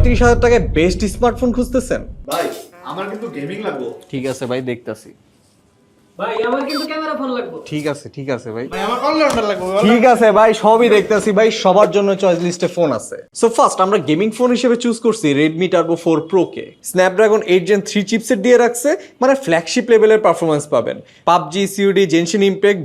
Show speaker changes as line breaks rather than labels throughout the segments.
পঁয়ত্রিশ হাজার টাকায় বেস্ট স্মার্টফোন খুঁজতেছেন?
ভাই আমার কিন্তু গেমিং লাগবো।
ঠিক আছে ভাই দেখতাছি।
ভাই আমার কিন্তু ক্যামেরা ফোন লাগবে।
ঠিক আছে ঠিক আছে ভাই।
ভাই আমার অলরাউন্ডার লাগবো
ঠিক আছে ভাই সবই দেখতেছি ভাই সবার জন্য চয়েস লিস্টে ফোন আছে। সো ফার্স্ট আমরা গেমিং ফোন হিসেবে চুজ করছি কে। চিপসেট দিয়ে রাখছে মানে ফ্ল্যাগশিপ লেভেলের পাবেন।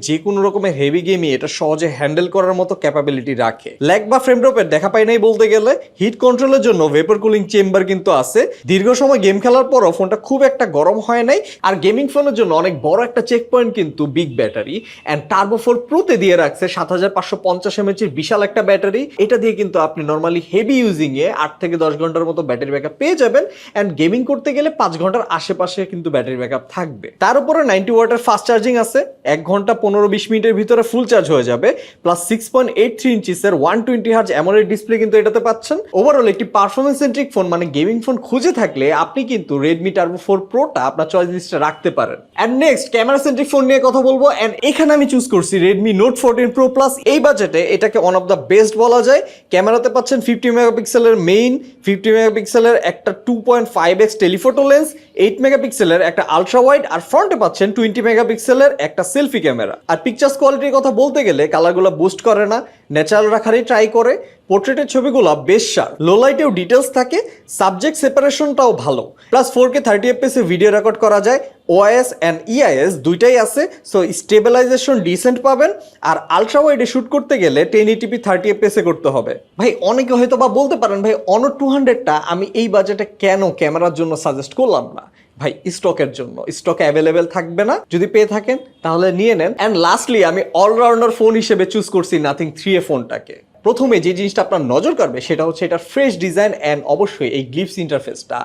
যে কোনো রকমের হেভি গেমই এটা সহজে হ্যান্ডেল করার মতো ক্যাপাবিলিটি রাখে। ল্যাগ বা ফ্রেম ড্রপের দেখা পাই নাই বলতে গেলে হিট কন্ট্রোলের জন্য ভেপার কুলিং চেম্বার কিন্তু আছে। দীর্ঘ সময় গেম খেলার পরও ফোনটা খুব একটা গরম হয় নাই আর গেমিং ফোনের জন্য অনেক বড় একটা চেক পয়েন্ট কিন্তু big battery and turbo four প্রোতে দিয়ে রাখছে সাত হাজার পাঁচশো পঞ্চাশ এমএচ এর বিশাল একটা ব্যাটারি এটা দিয়ে কিন্তু আপনি নর্মালি হেভি ইউজিং এ আট থেকে দশ ঘণ্টার মতো ব্যাটারি ব্যাকআপ পেয়ে যাবেন অ্যান্ড গেমিং করতে গেলে পাঁচ ঘণ্টার আশেপাশে কিন্তু ব্যাটারি ব্যাকআপ থাকবে। তার উপরে নাইনটি ওয়াটের ফাস্ট চার্জিং আছে, এক ঘণ্টা পনেরো বিশ মিনিটের ভিতরে ফুল চার্জ হয়ে যাবে plus six point eight three ইঞ্চিসের one twenty hertz AMOLED display কিন্তু এটাতে পাচ্ছেন। ওভারঅল একটি পারফরমেন্স সেন্ট্রিক ফোন মানে গেমিং ফোন খুঁজে থাকলে আপনি কিন্তু রেডমি টার্বো ফোর প্রোটা আপনার চয়েস লিস্টে রাখতে পারেন। And next camera centric phone নিয়ে কথা বলব অ্যান্ড এখানে আমি চুজ করছি Redmi note fourteen pro plus এই বাজেটে এটাকে ওয়ান অফ দ্য বেস্ট বলা যায়। ক্যামেরাতে পাচ্ছেন ফিফটি মেগাপিক্সেলের মেইন ফিফটি মেগাপিক্সেলের একটা two point five X telephoto lens eight মেগাপিক্সেলের একটা আলট্রা ওয়াইড আর ফ্রন্টে পাচ্ছেন টোয়েন্টি মেগাপিক্সেলের একটা সেলফি ক্যামেরা আর পিকচার্স কোয়ালিটির কথা বলতে গেলে কালারগুলো বুস্ট করে না ন্যাচারাল রাখারই ট্রাই করে। পোর্ট্রেটের ছবিগুলো বেশ সার লো লাইটেও ডিটেলস থাকে সাবজেক্ট সেপারেশনটাও ভালো। প্লাস ফোর কে থার্টি এফপিএসে ভিডিও রেকর্ড করা যায় ওআইএস অ্যান্ড ইআইএস দুইটাই আছে সো স্টেবিলাইজেশন ডিসেন্ট পাবেন। আর আলট্রা ওয়াইডে শুট করতে গেলে টেন ইটিপি থার্টি এফপিএসে করতে হবে। ভাই, অনেকে হয়তো বা বলতে পারেন, ভাই, অনর টু হান্ড্রেডটা আমি এই বাজেটে কেন ক্যামেরার জন্য সাজেস্ট করলাম না? ভাই স্টকের জন্য। স্টক অ্যাভেলেবেল থাকবে না। যদি পেয়ে থাকেন, তাহলে নিয়ে নেন। অ্যান্ড লাস্টলি আমি অলরাউন্ডার ফোন হিসেবে চুজ করছি নাথিং থ্রি এ ফোনটাকে প্রথমে যে জিনিসটা আপনার নজর কাড়বে সেটা হচ্ছে এটা ফ্রেশ ডিজাইন অ্যান্ড অবশ্যই এই গ্লিপস ইন্টারফেসটা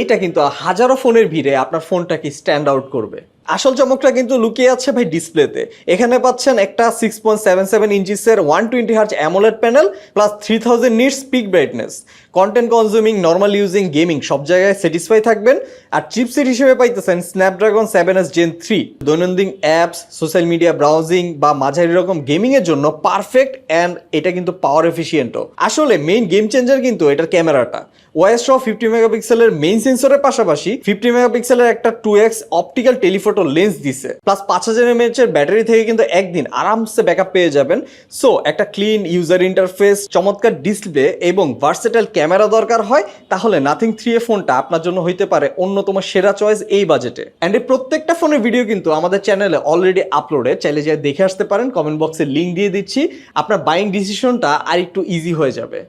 এইটা কিন্তু হাজারো ফোনের ভিড়ে আপনার ফোনটাকে স্ট্যান্ড আউট করবে। আসল চমকটা কিন্তু লুকিয়ে আছে ভাই ডিসপ্লেতে। এখানে পাচ্ছেন একটা six point seven seven ইঞ্চিসের one twenty hertz AMOLED panel plus three thousand nits peak brightness content consuming normal using gaming সব জায়গায় স্যাটিসফাই থাকবেন। আর চিপসেট হিসেবে পাইতেছেন Snapdragon seven S gen three দৈনন্দিন অ্যাপস সোশ্যাল মিডিয়া ব্রাউজিং বা মাঝারি রকম গেমিং এর জন্য পারফেক্ট অ্যান্ড এটা কিন্তু পাওয়ার এফিসিয়েন্টও আসলে মেইন গেম চেঞ্জার কিন্তু এটার ক্যামেরাটা। ওয়াইএস সহ ফিফটি মেগাপিক্সেলের মেইন সেন্সরের পাশাপাশি ফিফটি মেগাপিক্সেলের একটা two X optical telephoto lens দিছে। প্লাস পাঁচ হাজার এমএএচ এর ব্যাটারি থেকে কিন্তু একদিন আরামসে ব্যাকআপ পেয়ে যাবেন। সো একটা ক্লিন ইউজার ইন্টারফেস চমৎকার ডিসপ্লে এবং ভার্সেটাইল ক্যামেরা দরকার হয়, তাহলে নাথিং থ্রি এ ফোনটা আপনার জন্য হইতে পারে অন্যতম সেরা চয়েস এই বাজেটে অ্যান্ড এই প্রত্যেকটা ফোনের ভিডিও কিন্তু আমাদের চ্যানেলে অলরেডি আপলোডে চাইলে যাই দেখে আসতে পারেন কমেন্ট বক্সে লিঙ্ক দিয়ে দিচ্ছি। আপনার বাইং ডিসিশনটা আর একটু ইজি হয়ে যাবে।